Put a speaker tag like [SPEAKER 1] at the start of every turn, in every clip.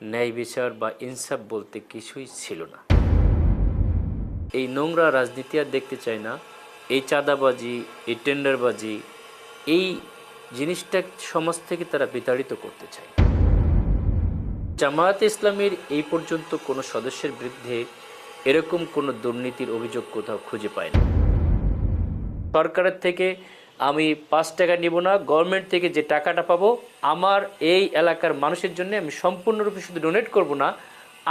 [SPEAKER 1] ন্যায় বিচার বা ইনসাফ বলতে কিছুই ছিল না। এই নোংরা রাজনীতি আর দেখতে চাই না। এই চাঁদাবাজি, এই টেন্ডারবাজি, এই জিনিসটা সমাজ থেকে তারা বিতাড়িত করতে চায়। জামায়াত ইসলামের এই পর্যন্ত কোনো সদস্যের বিরুদ্ধে এরকম কোনো দুর্নীতির অভিযোগ কোথাও খুঁজে পায় না। সরকারের থেকে আমি পাঁচ টাকা নিব না গভর্নমেন্ট থেকে যে টাকাটা পাবো, আমার এই এলাকার মানুষের জন্য আমি সম্পূর্ণরূপে শুধু ডোনেট করব না,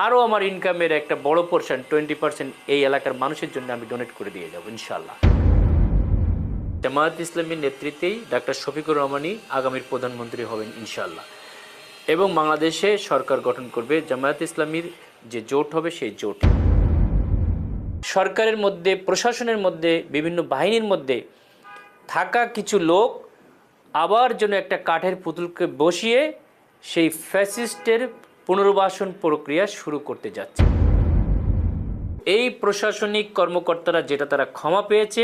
[SPEAKER 1] আরও আমার ইনকামের একটা বড় পোর্শন টোয়েন্টি পার্সেন্ট এই এলাকার মানুষের জন্য আমি ডোনেট করে দিয়ে যাব ইনশাল্লাহ জামায়াত ইসলামীর নেতৃত্বেই ডাক্তার শফিকুর রহমানই আগামীর প্রধানমন্ত্রী হবেন ইনশাল্লাহ এবং বাংলাদেশে সরকার গঠন করবে, জামায়াত ইসলামীর যে জোট হবে সেই জোট। সরকারের মধ্যে, প্রশাসনের মধ্যে, বিভিন্ন বাহিনীর মধ্যে থাকা কিছু লোক আবার যেন একটা কাঠের পুতুলকে বসিয়ে সেই ফ্যাসিস্টের পুনর্বাসন প্রক্রিয়া শুরু করতে যাচ্ছে। এই প্রশাসনিক কর্মকর্তারা যেটা তারা ক্ষমা পেয়েছে,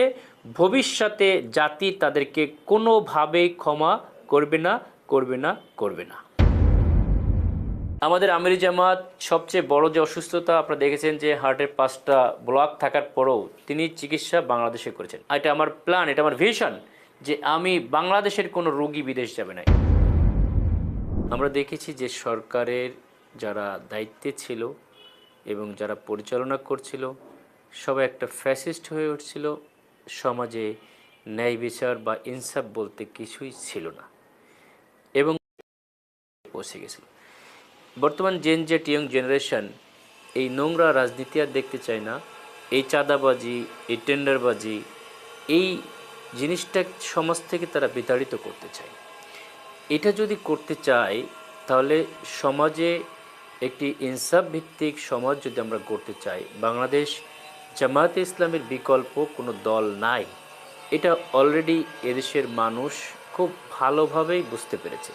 [SPEAKER 1] ভবিষ্যতে জাতি তাদেরকে কোনোভাবেই ক্ষমা করবে না করবে না করবে না। আমাদের আমিরি জামাত সবচেয়ে বড় যে অসুস্থতা, আপনারা দেখেছেন যে হার্টের পাঁচটা ব্লক থাকার পরেও তিনি চিকিৎসা বাংলাদেশে করেছেন। এটা আমার প্ল্যান এটা আমার ভিশন যে আমি বাংলাদেশের কোনো রোগী বিদেশ যাবে না। আমরা দেখেছি যে সরকারের যারা দায়িত্বে ছিল এবং যারা পরিচালনা করছিল, সবাই একটা ফ্যাসিস্ট হয়ে উঠছিল। সমাজে ন্যায় বিচার বা ইনসাফ বলতে কিছুই ছিল না। এবং পৌঁছে গেছিল। বর্তমান জেন জেট ইয়ং জেনারেশন এই নোংরা রাজনীতি আর দেখতে চায় না। এই চাঁদাবাজি, এই টেন্ডারবাজি, এই জিনিসটা সমাজ থেকে তারা বিতাড়িত করতে চায়। এটা যদি করতে চায়, তাহলে সমাজে একটি ইনসাফ ভিত্তিক সমাজ যদি আমরা গড়তে চাই, বাংলাদেশ জামায়াতে ইসলামের বিকল্প কোনো দল নাই। এটা অলরেডি এদেশের মানুষ খুব ভালোভাবেই বুঝতে পেরেছে।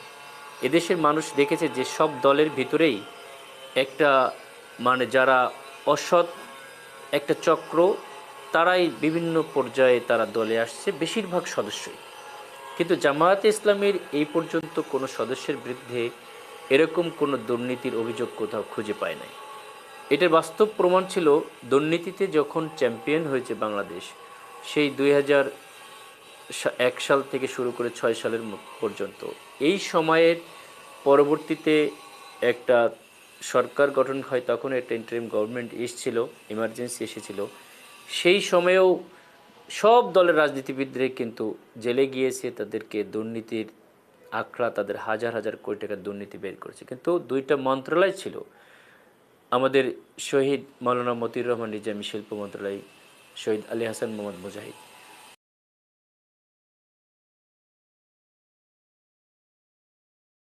[SPEAKER 1] এদেশের মানুষ দেখেছে যে সব দলের ভিতরেই একটা মানে যারা অসৎ একটা চক্র, তারাই বিভিন্ন পর্যায়ে তারা দলে আসছে, বেশিরভাগ সদস্যই। কিন্তু জামায়াতে ইসলামের এই পর্যন্ত কোনো সদস্যের বিরুদ্ধে এরকম কোনো দুর্নীতির অভিযোগ কোথাও খুঁজে পায় নাই। এটার বাস্তব প্রমাণ ছিল, দুর্নীতিতে যখন চ্যাম্পিয়ন হয়েছে বাংলাদেশ, সেই দুই হাজার এক সাল থেকে শুরু করে ছয় সালের পর্যন্ত। এই সময়ের পরবর্তীতে একটা সরকার গঠন হয়, তখন একটা ইন্টারিম গভর্নমেন্ট এসেছিল ইমার্জেন্সি এসেছিল। সেই সময়েও সব দলের রাজনীতিবিদরা কিন্তু জেলে গিয়েছে, তাদেরকে দুর্নীতির আখড়া, তাদের হাজার হাজার কোটি টাকার দুর্নীতি বের করেছে। কিন্তু দুইটা মন্ত্রণালয় ছিল, আমাদের শহীদ মৌলানা মতিউর রহমান নিজামী শিল্প মন্ত্রণালয় শহীদ আলী হাসান মোহাম্মদ মুজাহিদ।